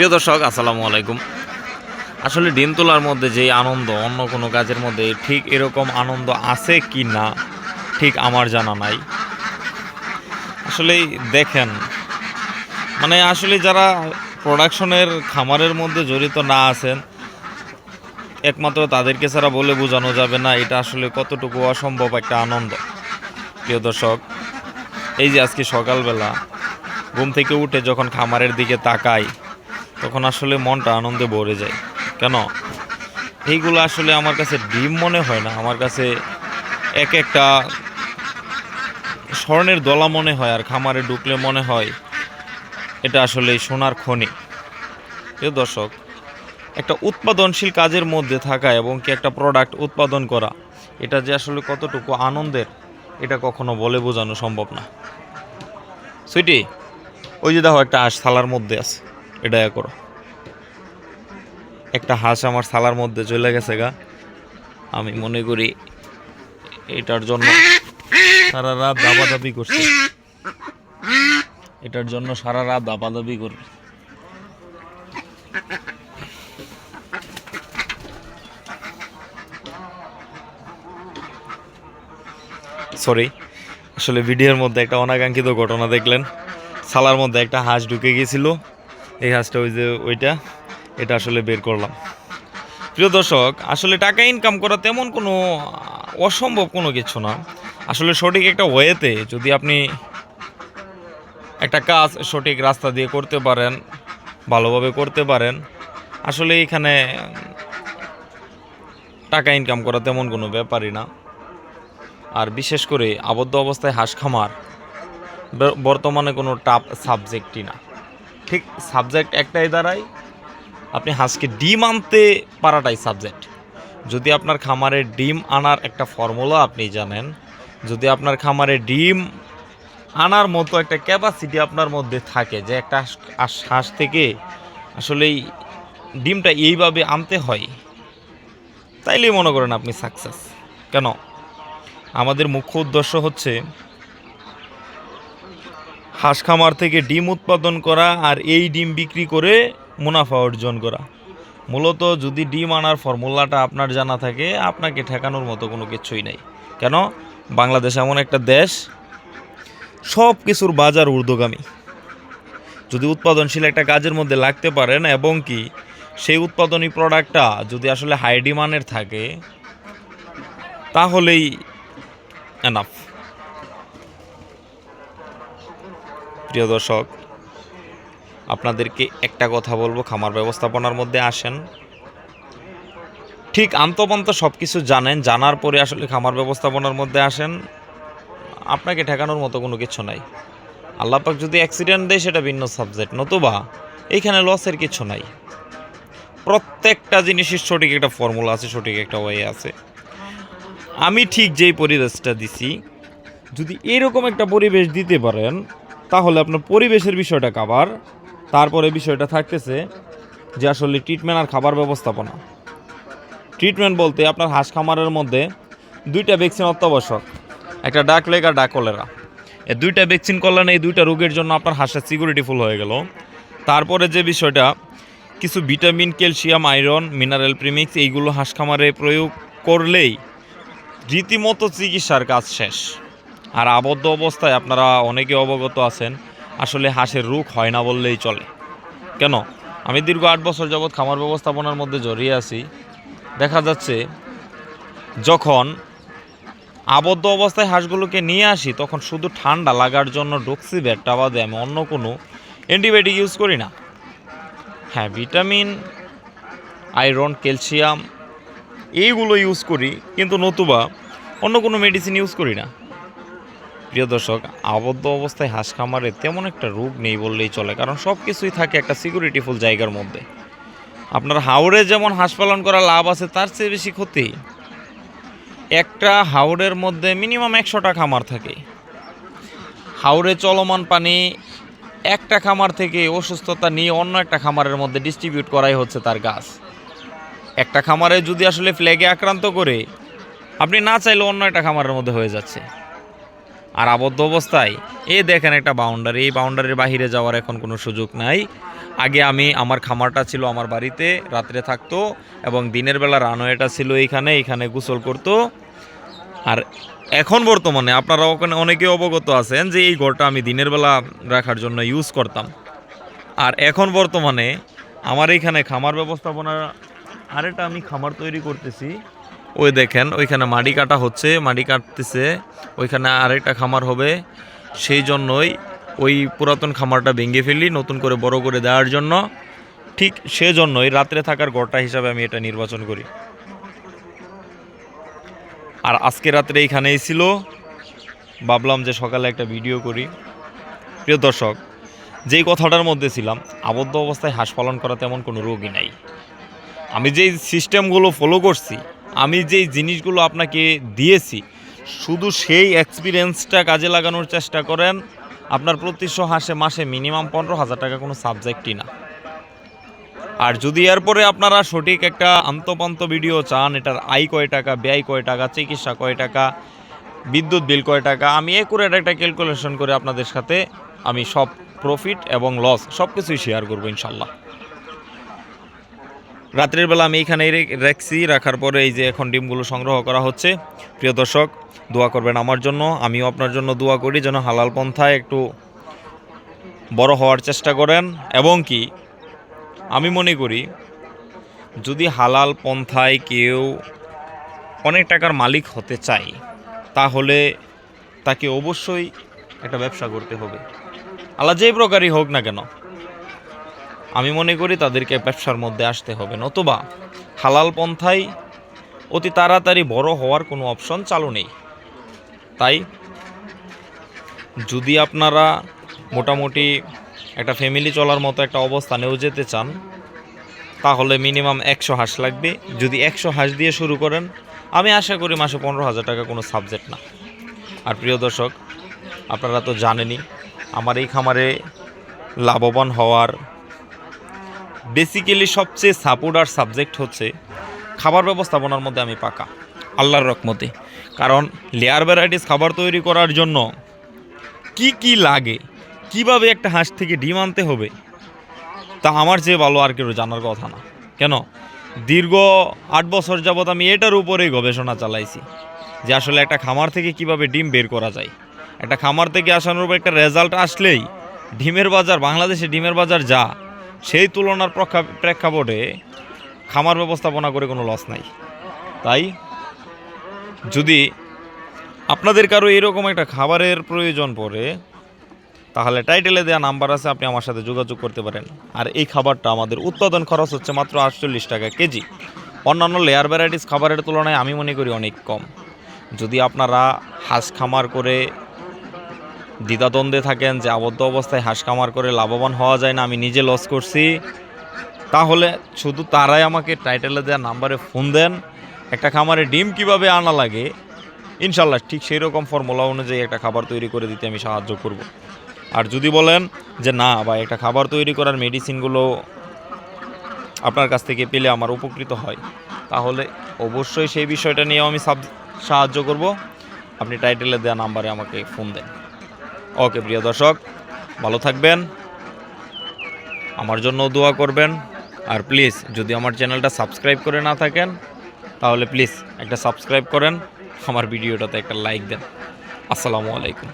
প্রিয় দর্শক, আসসালামু আলাইকুম। আসলে ডিম তোলার মধ্যে যে আনন্দ, অন্য কোনো কাজের মধ্যে ঠিক এরকম আনন্দ আছে কি না, ঠিক আমার জানা নাই। আসলে দেখেন মানে আসলে যারা প্রোডাকশনের খামারের মধ্যে জড়িত না আছেন, একমাত্র তাদেরকে ছাড়া বলে বোঝানো যাবে না এটা আসলে কতটুকু অসম্ভব একটা আনন্দ। প্রিয় দর্শক, এই যে আজকে সকালবেলা ঘুম থেকে উঠে যখন খামারের দিকে তাকাই তখন আসলে মনটা আনন্দে ভরে যায়। কেন? এইগুলো আসলে আমার কাছে ডিম মনে হয় না। আমার কাছে এক একটা স্বর্ণের দলা মনে হয় আর খামারে ঢুকলে মনে হয় এটা আসলে সোনার খনি। প্রিয় দর্শক, একটা উৎপাদনশীল কাজের মধ্যে থাকা এবং কি একটা প্রোডাক্ট উৎপাদন করা, এটা যে আসলে কতটুকু আনন্দের, এটা কখনো বলে বোঝানো সম্ভব না। সুইটি, ওই যে দেখো একটা আশ থালার মধ্যে আছে। এটা করো। একটা হাঁস আমার থালার মধ্যে চলে গেছে গা। আমি মনে করি এটার জন্য সারা রাত দাবাদাবি করছে। এটার জন্য সারা রাত দাবাদাবি করবে সরি আসলে ভিডিওর মধ্যে একটা অনাকাঙ্ক্ষিত ঘটনা দেখলেন। সালার মধ্যে একটা হাঁস ঢুকে গিয়েছিল এই হাঁসটা ওই যে ওইটা, এটা আসলে বের করলাম। প্রিয় দর্শক, আসলে টাকা ইনকাম করা তেমন কোনো অসম্ভব কোনো কিছু না। আসলে সঠিক একটা ওয়েতে যদি আপনি একটা কাজ সঠিক রাস্তা দিয়ে করতে পারেন, ভালোভাবে করতে পারেন, আসলে এখানে টাকা ইনকাম করা তেমন কোনো ব্যাপারই না। আর বিশেষ করে আবদ্ধ অবস্থায় হাঁস খামার বর্তমানে কোনো টাফ সাবজেক্টই না। ঠিক সাবজেক্ট একটাই দাঁড়ায়। আপনি হাঁসকে ডিম আনতে পারাটাই সাবজেক্ট যদি আপনার খামারে ডিম আনার একটা ফর্মুলা আপনি জানেন, যদি আপনার খামারে ডিম আনার মতো একটা ক্যাপাসিটি আপনার মধ্যে থাকে যে একটা হাঁস- থেকে আসলেই ডিমটা এইভাবে আনতে হয় তাইলেই মনে করেন আপনি সাকসেস কেন? আমাদের মুখ্য উদ্দেশ্য হচ্ছে হাঁস খামার থেকে ডিম উৎপাদন করা আর এই ডিম বিক্রি করে মুনাফা অর্জন করা। মূলত যদি ডিম আনার ফর্মুলাটা আপনার জানা থাকে, আপনাকে ঠেকানোর মতো কোনো কিছুই নাই। কেন? বাংলাদেশ এমন একটা দেশ, সব কিছুর বাজার ঊর্ধ্বগামী। যদি উৎপাদনশীল একটা কাজের মধ্যে লাগতে পারেন এবং কি, সেই উৎপাদনী প্রোডাক্টটা যদি আসলে হাই ডিমান্ডের থাকে, তাহলেই এনাফ প্রিয় দর্শক, আপনাদেরকে একটা কথা বলব, খামার ব্যবস্থাপনার মধ্যে আসেন। ঠিক আন্তপান্ত সব কিছু জানেন, জানার পরে আসলে খামার ব্যবস্থাপনার মধ্যে আসেন। আপনাকে ঠেকানোর মতো কোনো কিছু নাই। আল্লাপাক যদি অ্যাক্সিডেন্ট দেয়, সেটা ভিন্ন সাবজেক্ট নতুবা এইখানে লসের কিছু নাই। প্রত্যেকটা জিনিসের সঠিক একটা ফর্মুলা আছে, সঠিক একটা ওয়ে আছে। আমি ঠিক যেই পরিবেশটা দিছি, যদি এরকম একটা পরিবেশ দিতে পারেন তাহলে আপনার পরিবেশের বিষয়টা কাবার তারপরে বিষয়টা থাকতেছে যে আসলে ট্রিটমেন্ট আর খাবার ব্যবস্থাপনা। ট্রিটমেন্ট বলতে আপনার হাঁস খামারের মধ্যে দুইটা ভ্যাকসিন অত্যাবশ্যক, একটা ডাক লেগ আর ডাক কলেরা। এই দুইটা ভ্যাকসিন করলেন এই দুইটা রোগের জন্য আপনার হাঁসের সিকিউরিটি ফুল হয়ে গেল। তারপরে যে বিষয়টা, কিছু vitamin calcium iron mineral premix এইগুলো হাঁস খামারে প্রয়োগ করলেই রীতিমতো চিকিৎসার কাজ শেষ। আর আবদ্ধ অবস্থায় আপনারা অনেকে অবগত আছেন, আসলে হাঁসের রোগ হয় না বললেই চলে। কেন? আমি দীর্ঘ আট বছর যাবৎ খামার ব্যবস্থাপনার মধ্যে জড়িয়ে আছি। দেখা যাচ্ছে, যখন আবদ্ধ অবস্থায় হাঁসগুলোকে নিয়ে আসি, তখন শুধু ঠান্ডা লাগার জন্য ডক্সি ব্যাটটা বাদে আমি অন্য কোনো অ্যান্টিবায়োটিক ইউজ করি না। হ্যাঁ ভিটামিন, আয়রন, ক্যালসিয়াম, এইগুলো ইউজ করি, কিন্তু নতুবা অন্য কোনো মেডিসিন ইউজ করি না। প্রিয় দর্শক, আবদ্ধ অবস্থায় হাঁস খামারে তেমন একটা রূপ নেই বললেই চলে, কারণ সব কিছুই থাকে একটা সিকিউরিটিফুল জায়গার মধ্যে। আপনার হাওড়ে যেমন হাঁস পালন করা লাভ আছে, তার চেয়ে বেশি ক্ষতি। একটা হাওড়ের মধ্যে মিনিমাম একশোটা খামার থাকে। হাওড়ে চলমান পানি একটা খামার থেকে অসুস্থতা নিয়ে অন্য একটা খামারের মধ্যে ডিস্ট্রিবিউট করাই হচ্ছে তার গাছ। একটা খামারে যদি আসলে ফ্ল্যাগে আক্রান্ত করে, আপনি না চাইলে অন্য একটা খামারের মধ্যে হয়ে যাচ্ছে। আর আবদ্ধ অবস্থায়, এ দেখেন একটা বাউন্ডারি এই বাউন্ডারির বাহিরে যাওয়ার এখন কোনো সুযোগ নাই। আগে আমি, আমার খামারটা ছিল আমার বাড়িতে, রাত্রে থাকতো এবং দিনের বেলা রানওয়েটা ছিল এইখানে এইখানে গোসল করতো। আর এখন বর্তমানে আপনারা ওখানে অনেকে অবগত আছেন যে এই ঘরটা আমি দিনের বেলা রাখার জন্য ইউজ করতাম। আর এখন বর্তমানে আমার এইখানে খামার ব্যবস্থাপনা আরেকটা আমি খামার তৈরি করতেছি। ওই দেখেন, ওইখানে মাটি কাটা হচ্ছে মাটি কাটতেছে, ওইখানে আরেকটা খামার হবে। সেই জন্যই ওই পুরাতন খামারটা ভেঙে ফেলি, নতুন করে বড় করে দেওয়ার জন্য। ঠিক সেজন্যই রাত্রে থাকার ঘরটা হিসাবে আমি এটা নির্বাচন করি। আর আজকে রাত্রে এইখানেই ছিল। ভাবলাম যে সকালে একটা ভিডিও করি। প্রিয় দর্শক, যেই কথাটার মধ্যে ছিলাম, আবদ্ধ অবস্থায় হাঁস পালন করা তেমন কোনো রোগই নাই। আমি যেই সিস্টেমগুলো ফলো করছি আমি যেই জিনিসগুলো আপনাকে দিয়েছি, শুধু সেই এক্সপিরিয়েন্সটা কাজে লাগানোর চেষ্টা করেন, আপনার প্রতিশো হাসে মাসে মিনিমাম পনেরো হাজার টাকা কোনো সাবজেক্টই না। আর যদি এরপরে আপনারা সঠিক একটা আন্তপান্ত ভিডিও চান, এটার আয় কয় টাকা, ব্যয় কয় টাকা, চিকিৎসা কয় টাকা, বিদ্যুৎ বিল কয় টাকা, আমি একুরেট একটা ক্যালকুলেশন করে আপনাদের সাথে আমি সব প্রফিট এবং লস সব কিছুই শেয়ার করব ইনশাল্লাহ। রাত্রের বেলা আমি এইখানেই রে- রাখছি। রাখার পরে এই যে এখন ডিমগুলো সংগ্রহ করা হচ্ছে। প্রিয় দর্শক, দোয়া করবেন আমার জন্য। আমিও আপনার জন্য দোয়া করি যেন হালাল পন্থায় একটু বড় হওয়ার চেষ্টা করেন। এবং কি, আমি মনে করি, যদি হালাল পন্থায় কেউ অনেক টাকার মালিক হতে চায়, তাহলে তাকে অবশ্যই একটা ব্যবসা করতে হবে। আল্লাহ যেই প্রকারই হোক না কেন আমি মনে করি তাদেরকে ব্যবসার মধ্যে আসতে হবে। নতুবা হালাল পন্থায় অতি তাড়াতাড়ি বড় হওয়ার কোনো অপশন চালু নেই। তাই যদি আপনারা মোটামুটি একটা ফ্যামিলি চলার মতো একটা অবস্থানেও যেতে চান, তাহলে মিনিমাম একশো হাঁস লাগবে। যদি একশো হাঁস দিয়ে শুরু করেন, আমি আশা করি মাসে পনেরো হাজার টাকা কোনো সাবজেক্ট না। আর প্রিয় দর্শক, আপনারা তো জানেনই, আমার এই খামারে লাভবান হওয়ার বেসিক্যালি সবচেয়ে সাপোর্ট আর সাবজেক্ট হচ্ছে খাবার ব্যবস্থাপনার মধ্যে আমি পাকা, আল্লাহর রকমতে কারণ লেয়ার ভ্যারাইটিস খাবার তৈরি করার জন্য কি কি লাগে, কীভাবে একটা হাঁস থেকে ডিম আনতে হবে, তা আমার চেয়ে ভালো আর কেউ জানার কথা না। কেন? দীর্ঘ আট বছর যাবৎ আমি এটার উপরেই গবেষণা চালাইছি যে আসলে একটা খামার থেকে কীভাবে ডিম বের করা যায়। একটা খামার থেকে আসানোর উপর একটা রেজাল্ট আসলেই ডিমের বাজার, বাংলাদেশে ডিমের বাজার যা সেই তুলনার প্রক্ষা- প্রেক্ষাপটে খামার ব্যবস্থাপনা করে কোনো লস নাই। তাই যদি আপনাদের কারও এরকম একটা খাবারের প্রয়োজন পড়ে, তাহলে টাইটেলে দেওয়া নাম্বার আছে, আপনি আমার সাথে যোগাযোগ করতে পারেন। আর এই খাবারটা আমাদের উৎপাদন খরচ হচ্ছে মাত্র আটচল্লিশ টাকা কেজি। অন্যান্য লেয়ার ভ্যারাইটিস খাবারের তুলনায় আমি মনে করি অনেক কম। যদি আপনারা হাঁস খামার করে দ্বিধাদ্বন্দ্বে থাকেন যে আবদ্ধ অবস্থায় হাঁস খামার করে লাভবান হওয়া যায় না, আমি নিজে লস করছি। তাহলে শুধু তারাই আমাকে টাইটেলে দেওয়া নাম্বারে ফোন দেন, একটা খামারে ডিম কীভাবে আনা লাগে ইনশাল্লাহ ঠিক সেই রকম ফর্মুলা অনুযায়ী একটা খাবার তৈরি করে দিতে আমি সাহায্য করব। আর যদি বলেন যে না বা একটা খাবার তৈরি করার মেডিসিনগুলো আপনার কাছ থেকে পেলে আমার উপকৃত হয়, তাহলে অবশ্যই সেই বিষয়টা নিয়েও আমি সাহায্য করব। আপনি টাইটেলে দেওয়া নাম্বারে আমাকে ফোন দেন। ওকে, প্রিয় দর্শক, ভালো থাকবেন, আমার জন্য দোয়া করবেন, আর প্লিজ যদি আমার চ্যানেলটা সাবস্ক্রাইব করে না থাকেন, তাহলে প্লিজ একটা সাবস্ক্রাইব করেন, আমার ভিডিওটাতে একটা লাইক দেন। আসসালামু আলাইকুম।